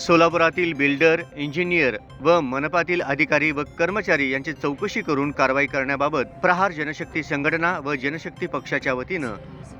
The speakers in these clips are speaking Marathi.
सोलापुरातील बिल्डर इंजिनियर व मनपातील अधिकारी व कर्मचारी यांची चौकशी करून कारवाई करण्याबाबत प्रहार जनशक्ती संघटना व जनशक्ती पक्षाच्या वतीनं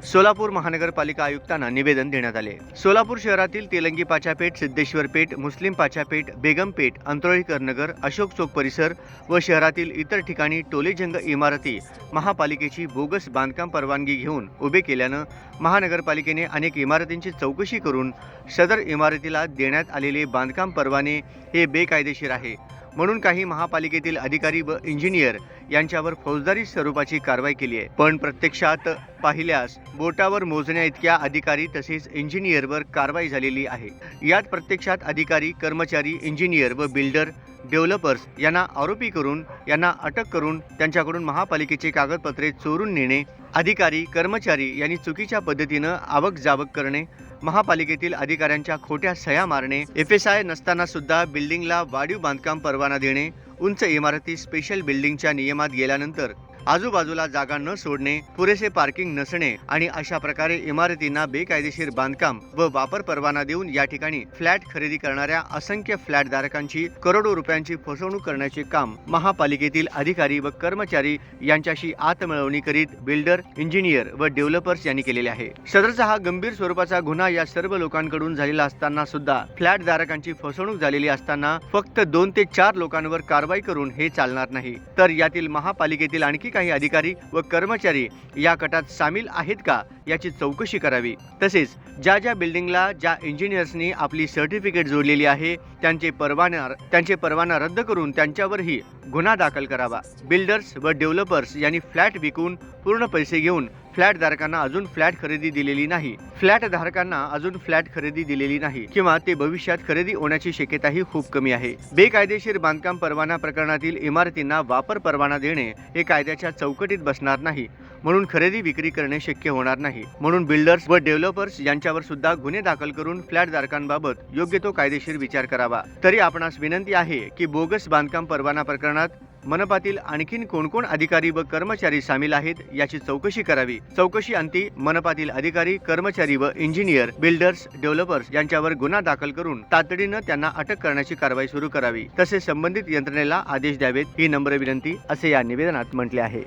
सोलापूर महानगरपालिका आयुक्तांना निवेदन देण्यात आले. सोलापूर शहरातील तेलंगी पाचापेठ सिद्धेश्वर पेठ मुस्लिम पाचापेठ बेगमपेठ अंतरोळीकर नगर अशोक चौक परिसर व शहरातील इतर ठिकाणी टोलेजंग इमारती महापालिकेची बोगस बांधकाम परवानगी घेऊन उभे केल्यानं महानगरपालिकेने अनेक इमारतींची चौकशी करून सदर इमारतीला देण्यात आले आलेले बांधकाम परवाने हे बेकायदेशीर आहे. म्हणून काही महापालिकेतील अधिकारी व इंजिनियर यांच्यावर फौजदारी स्वरूपाची कारवाई केली आहे. पण प्रत्यक्षात पाहिल्यास बोटावर मोजण्या इतक्या अधिकारी तसेच इंजिनियरवर कारवाई झालेली आहे. यात प्रत्यक्षात अधिकारी कर्मचारी इंजिनियर व बिल्डर डेव्हलपर्स यांना आरोपी करून यांना अटक करून त्यांच्याकडून महापालिकेचे कागदपत्रे चोरून नेणे अधिकारी कर्मचारी यांनी चुकीच्या पद्धतीनं आवक जावक करणे महापालिकेतील अधिकाऱ्यांच्या खोट्या सह्या मारणे एफ एस आय नसताना सुद्धा बिल्डिंगला वाढीव बांधकाम परवाना देणे उंच इमारती स्पेशल बिल्डिंगच्या नियमात गेल्यानंतर आजूबाजूला जागा न सोडणे पुरेसे पार्किंग नसणे आणि अशा प्रकारे इमारतींना बेकायदेशीर बांधकाम व वापर परवाना देऊन या ठिकाणी फ्लॅट खरेदी करणाऱ्या असंख्य फ्लॅट धारकांची करोडो रुपयांची फसवणूक करण्याचे काम महापालिकेतील अधिकारी व कर्मचारी यांच्याशी आतमिळवणी करीत बिल्डर इंजिनियर व डेव्हलपर्स यांनी केलेले आहे. सदरचा हा गंभीर स्वरूपाचा गुन्हा या सर्व लोकांकडून झालेला असताना सुद्धा फ्लॅट धारकांची फसवणूक झालेली असताना फक्त दोन ते चार लोकांवर कारवाई करून हे चालणार नाही. तर यातील महापालिकेतील आणखी काही अधिकारी व कर्मचारी या गटात सामील आहेत का याची चौकशी करावी. तसेच ज्या ज्या बिल्डिंगला ज्या इंजिनियर्सनी आपली सर्टिफिकेट जोडलेली आहे त्यांचे परवाना त्यांचे परवाना रद्द करून त्यांच्यावरही गुन्हा दाखल करावा. बिल्डर्स व डेव्हलपर्स यांनी फ्लॅट विकून पूर्ण पैसे घेऊन फ्लॅट धारकांना अजून फ्लॅट खरेदी दिलेली नाही. फ्लॅट धारकांना अजून फ्लॅट खरेदी दिलेली नाही किंवा ते भविष्यात खरेदी होण्याची शक्यताही खूप कमी आहे. बेकायदेशीर बांधकाम परवाना प्रकरणातील इमारतींना वापर परवाना देणे हे कायद्याच्या चौकटीत बसणार नाही. म्हणून खरेदी विक्री करणे शक्य होणार नाही. म्हणून बिल्डर्स व डेव्हलपर्स यांच्यावर सुद्धा गुन्हे दाखल करून फ्लॅट धारकांबाबत योग्य तो कायदेशीर विचार करावा. तरी आपणास विनंती आहे की बोगस बांधकाम परवाना प्रकरणात मनपातील आणखीन कोण कोण अधिकारी व कर्मचारी सामील आहेत याची चौकशी करावी. चौकशी अंती मनपातील अधिकारी कर्मचारी व इंजिनियर बिल्डर्स डेव्हलपर्स यांच्यावर गुन्हा दाखल करून तातडीनं त्यांना अटक करण्याची कारवाई सुरू करावी. तसे संबंधित यंत्रणेला आदेश द्यावेत ही नम्र विनंती असे या निवेदनात म्हटले आहे.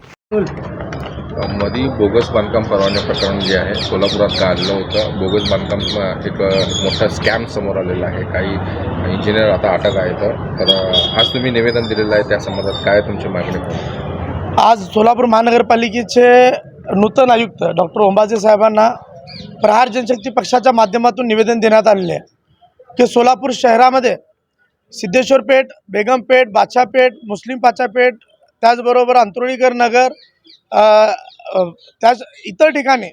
मधी बोगस बांधकाम परवाने प्रकरण जे आहे सोलापुरात काढलं होतं. बोगस बांधकाम एक मोठा स्कॅम समोर आलेला आहे. काही इंजिनियर आता अटक आहेत. तर आज तुम्ही निवेदन दिलेलं आहे त्या संबंधात काय तुमची मागणी? आज सोलापूर महानगरपालिकेचे नूतन आयुक्त डॉक्टर ओंबाजे साहेबांना प्रहार जनशक्ती पक्षाच्या माध्यमातून निवेदन देण्यात आलेले आहे. की सोलापूर शहरामध्ये सिद्धेश्वर पेठ बेगम पेठ बादशापेठ मुस्लिम पाचापेठ त्याचबरोबर अंतरुळीकर नगर त्याच इतर ठिकाणी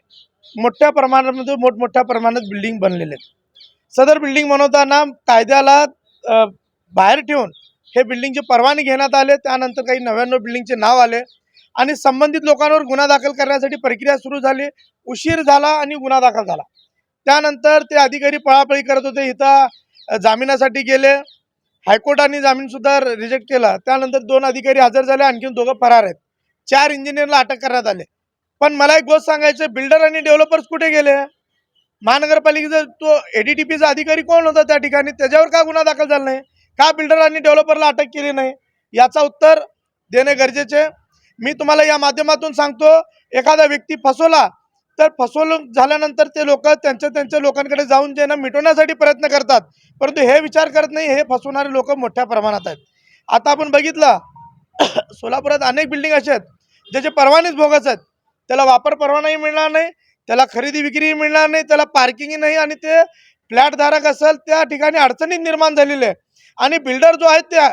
मोठ्या प्रमाणामध्ये म्हणजे मोठमोठ्या प्रमाणात बिल्डिंग बनलेले आहेत. सदर बिल्डिंग बनवताना कायद्याला बाहेर ठेवून हे बिल्डिंगचे परवाने घेण्यात आले त्यानंतर काही नव्याण्णव बिल्डिंगचे नाव आले आणि संबंधित लोकांवर गुन्हा दाखल करण्यासाठी प्रक्रिया सुरू झाली. उशीर झाला आणि गुन्हा दाखल झाला. त्यानंतर ते अधिकारी पळापळी करत होते इथं जामिनासाठी गेले. हायकोर्टाने जामीनसुद्धा रिजेक्ट केला. त्यानंतर दोन अधिकारी हजर झाले आणखीन दोघं फरार आहेत. चार इंजिनियरला अटक करण्यात आले. पण मला एक गोष्ट सांगायचं बिल्डर आणि डेव्हलपर्स कुठे गेले? महानगरपालिकेचा तो एडीटीपीचा अधिकारी कोण होता त्या ठिकाणी? त्याच्यावर का गुन्हा दाखल झाला नाही? का बिल्डर आणि डेव्हलपरला अटक केली नाही? याचा उत्तर देणे गरजेचे मी तुम्हाला या माध्यमातून सांगतो एखादा व्यक्ती फसवला तर फसवणूक झाल्यानंतर ते लोक त्यांच्या त्यांच्या लोकांकडे जाऊन जे ना मिटवण्यासाठी प्रयत्न करतात परंतु हे विचार करत नाही हे फसवणारे लोक मोठ्या प्रमाणात आहेत. आता आपण बघितलं सोलापुरात अनेक बिल्डिंग अशा आहेत. ज्याचे परवानेच बोगस आहेत. त्याला वापर परवानाही मिळणार नाही त्याला खरेदी विक्रीही मिळणार नाही त्याला पार्किंगही नाही आणि ते फ्लॅटधारक असेल त्या ठिकाणी अडचणीत निर्माण झालेले आहे. आणि बिल्डर जो आहे त्या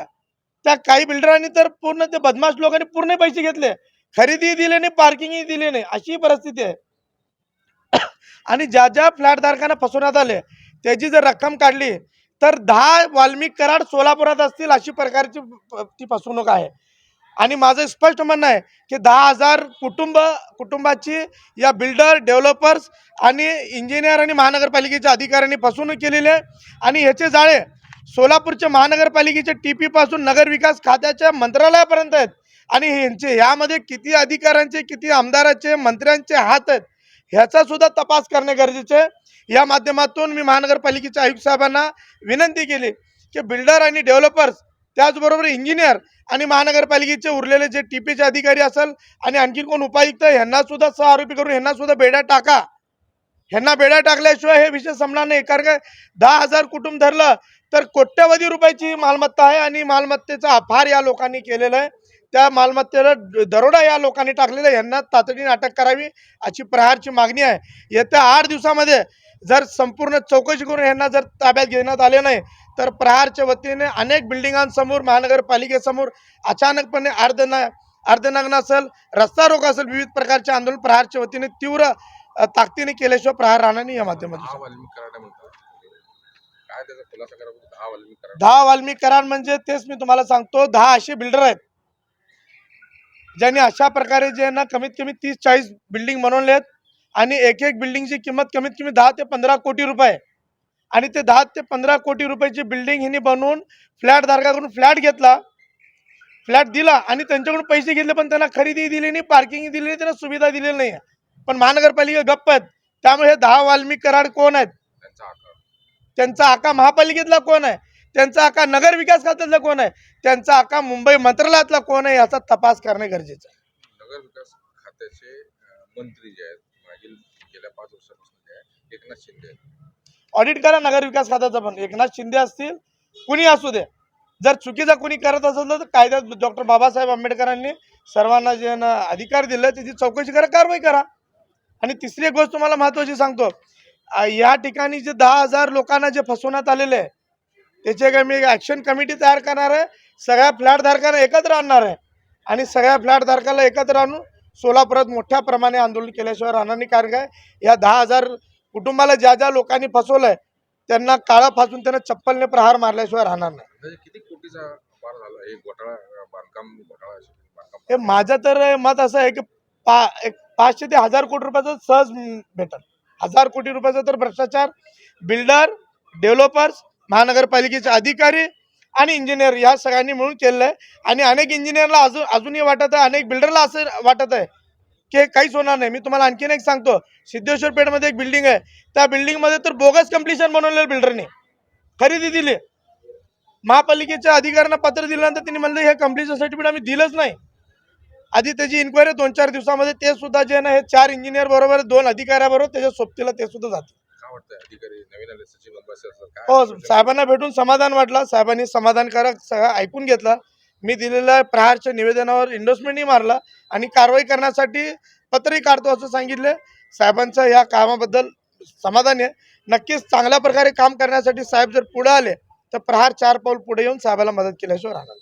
त्या काही बिल्डरांनी तर पूर्ण ते बदमाश लोकांनी पूर्ण पैसे घेतले. खरेदी दिले नाही पार्किंगही दिले नाही. अशी परिस्थिती आहे. आणि ज्या ज्या फ्लॅटधारकांना फसवण्यात आले त्याची जर रक्कम काढली तर दहा वाल्मिक कराड सोलापुरात असतील अशी प्रकारची ती फसवणूक आहे. आणि माझं स्पष्ट म्हणणं आहे की दहा हजार कुटुंब कुटुंबाची या बिल्डर डेव्हलपर्स आणि इंजिनियर आणि महानगरपालिकेच्या अधिकाऱ्यांनी फसवणूक केलेली आहे. आणि ह्याचे जाळे सोलापूरच्या महानगरपालिकेच्या टी पीपासून नगरविकास खात्याच्या मंत्रालयापर्यंत आहेत. आणि ह्यांचे ह्यामध्ये किती अधिकाऱ्यांचे किती आमदाराचे मंत्र्यांचे हात आहेत ह्याचा सुद्धा तपास करणे गरजेचे आहे. या माध्यमातून मी महानगरपालिकेच्या आयुक्त साहेबांना विनंती केली की बिल्डर आणि डेव्हलपर्स त्याचबरोबर इंजिनियर आणि महानगरपालिकेचे उरलेले जे टीपीचे अधिकारी असेल आणि आणखी कोण उपायुक्त यांना सुद्धा सह आरोपी करून यांना सुद्धा बेड्या टाका ह्यांना बेड्या टाकल्याशिवाय हे विषय संपणार नाही कारण काय दहा हजार कुटुंब धरलं तर कोट्यवधी रुपयाची मालमत्ता आहे आणि मालमत्तेचा अफार या लोकांनी केलेला आहे त्या मालमत्तेला दरोडा या लोकांनी टाकलेला आहे. यांना तातडीने अटक करावी अशी प्रहारची मागणी आहे येत्या आठ दिवसामध्ये जर संपूर्ण चौकशी करून यांना जर ताब्यात घेण्यात आले नाही तर प्रहारच्या वतीने अनेक बिल्डिंगांसमोर महानगरपालिकेसमोर अचानकपणे अर्धना अर्धनग्न असेल रस्ता रोक असेल विविध प्रकारचे आंदोलन प्रहारच्या वतीने तीव्र ताकदीने केल्याशिवाय प्रहार राहणार नाही या माध्यमातून. दहा वाल्मिक करार म्हणजे तेच मी तुम्हाला सांगतो दहा असे बिल्डर आहेत. ज्यांनी अशा प्रकारे जे ना कमीत कमी तीस चाळीस बिल्डिंग बनवले आहेत आणि एक एक बिल्डिंगची किंमत कमीत कमी दहा ते पंधरा कोटी रुपये. आणि ते दहा ते पंधरा कोटी रुपयाची बिल्डिंग हिने बनवून फ्लॅट धारकाकडून फ्लॅट घेतला. फ्लॅट दिला आणि त्यांच्याकडून पैसे घेतले पण त्यांना खरेदी दिली नाही पार्किंग दिली नाही त्यांना सुविधा दिलेली नाही. पण महानगरपालिका गप्प आहेत त्यामुळे हे दहा वाल्मिक कराड कोण आहेत? त्यांचा आका महापालिकेतला कोण आहे? त्यांचा आका नगर विकास खात्यातला कोण आहे? त्यांचा आका मुंबई मंत्रालयातला कोण आहे याचा तपास करणे गरजेचं आहे. नगर विकास खात्याचे मंत्री जे आहेत मागील गेल्या पाच वर्षापासून जे एकनाथ शिंदे. ऑडिट करा नगर विकास खात्याचा पण. एकनाथ शिंदे असतील कुणी असू दे. जर चुकीचा कुणी करत असेल तर कायद्यात डॉक्टर बाबासाहेब आंबेडकरांनी सर्वांना जे ना अधिकार दिले त्याची चौकशी करा कारवाई करा. आणि तिसरी एक गोष्ट तुम्हाला महत्वाची सांगतो. या ठिकाणी जे दहा हजार लोकांना जे फसवण्यात आलेले आहे त्याचे काय मी ॲक्शन कमिटी तयार करणार आहे सगळ्या फ्लॅटधारकांना एकत्र आणणार आहे. आणि सगळ्या फ्लॅटधारकाला एकत्र आणून सोलापुरात मोठ्या प्रमाणे आंदोलन केल्याशिवाय राहणार नाही कारण काय? या दहा हजार कुटुंबाला ज्या ज्या लोकांनी फसवलंय त्यांना काळा फासून त्यांना चप्पलने प्रहार मारल्याशिवाय राहणार नाही. किती कोटीचा हे घोटाळा बांधकाम घोटाळा बांधकाम हे माझं तर मत असं आहे की पा एक पाचशे ते हजार कोटी रुपयाचं सहज भेटल. हजार कोटी रुपयाचा तर भ्रष्टाचार बिल्डर डेव्हलपर्स महानगरपालिकेचे अधिकारी आणि इंजिनियर या सगळ्यांनी मिळून केलेलं आहे. आणि अनेक इंजिनियरला अजून अजूनही वाटत आहे अनेक बिल्डरला असं वाटत आहे की काहीच होणार नाही. मी तुम्हाला आणखीन एक सांगतो. सिद्धेश्वर पेठमध्ये एक बिल्डिंग आहे. त्या बिल्डिंगमध्ये तर बोगस कम्प्लिशन बनवलेलं बिल्डरने खरेदी दिली. महापालिकेच्या अधिकाऱ्यांना पत्र दिल्यानंतर त्यांनी म्हणलं हे कम्प्लिशन सर्टिफिकेट आम्ही दिलंच नाही. आधी त्याची इन्क्वायरी दोन चार दिवसामध्ये ते सुद्धा जे ना हे चार इंजिनियर बरोबर दोन अधिकाऱ्याबरोबर त्याच्या सोबतीला ते सुद्धा जाते. हो? साहेबांना भेटून समाधान वाटलं. साहेबांनी समाधानकारक सगळं ऐकून घेतलं. मी दिलेल्या प्रहारच्या निवेदनावर इंडोसमेंटही मारला आणि कारवाई करण्यासाठी पत्रही काढतो असं सांगितलं. साहेबांचं या कामाबद्दल समाधान आहे. नक्कीच चांगल्या प्रकारे काम करण्यासाठी साहेब जर पुढे आले तर प्रहार चार पाऊल पुढे येऊन साहेबाला मदत केल्याशिवाय राहणार